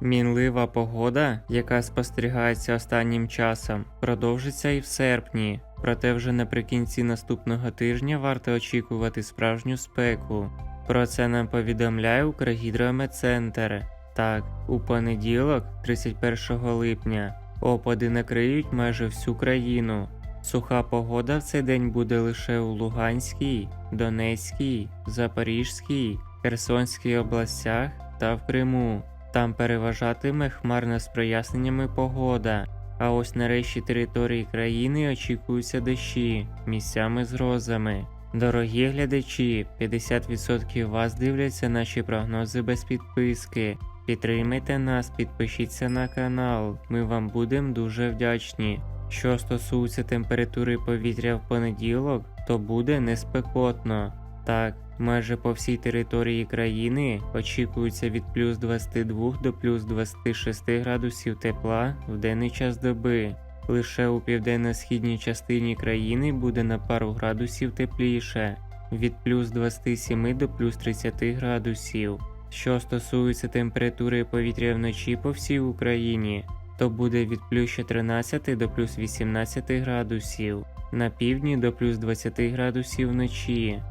Мінлива погода, яка спостерігається останнім часом, продовжиться і в серпні. Проте вже наприкінці наступного тижня варто очікувати справжню спеку. Про це нам повідомляє Укргідрометцентр. Так, у понеділок, 31 липня, опади накриють майже всю країну. Суха погода в цей день буде лише у Луганській, Донецькій, Запорізькій, Херсонській областях та в Криму. Там переважатиме хмарна з проясненнями погода. А ось на решті території країни очікуються дощі, місцями з грозами. Дорогі глядачі, 50% вас дивляться наші прогнози без підписки. Підтримайте нас, підпишіться на канал, ми вам будемо дуже вдячні. Що стосується температури повітря в понеділок, то буде неспекотно. Так, майже по всій території країни очікується від плюс 22 до плюс 26 градусів тепла в денний час доби. Лише у південно-східній частині країни буде на пару градусів тепліше від плюс 27 до плюс 30 градусів. Що стосується температури повітря вночі по всій Україні, то буде від плюс 14 до плюс 18 градусів, на півдні до плюс 20 градусів вночі.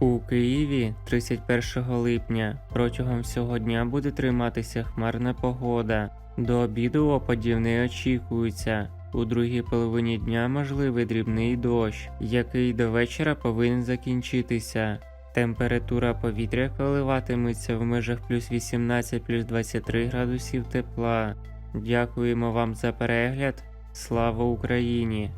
У Києві 31 липня протягом всього дня буде триматися хмарна погода. До обіду опадів не очікується. У другій половині дня можливий дрібний дощ, який до вечора повинен закінчитися. Температура повітря коливатиметься в межах плюс 18 плюс 23 градусів тепла. Дякуємо вам за перегляд. Слава Україні!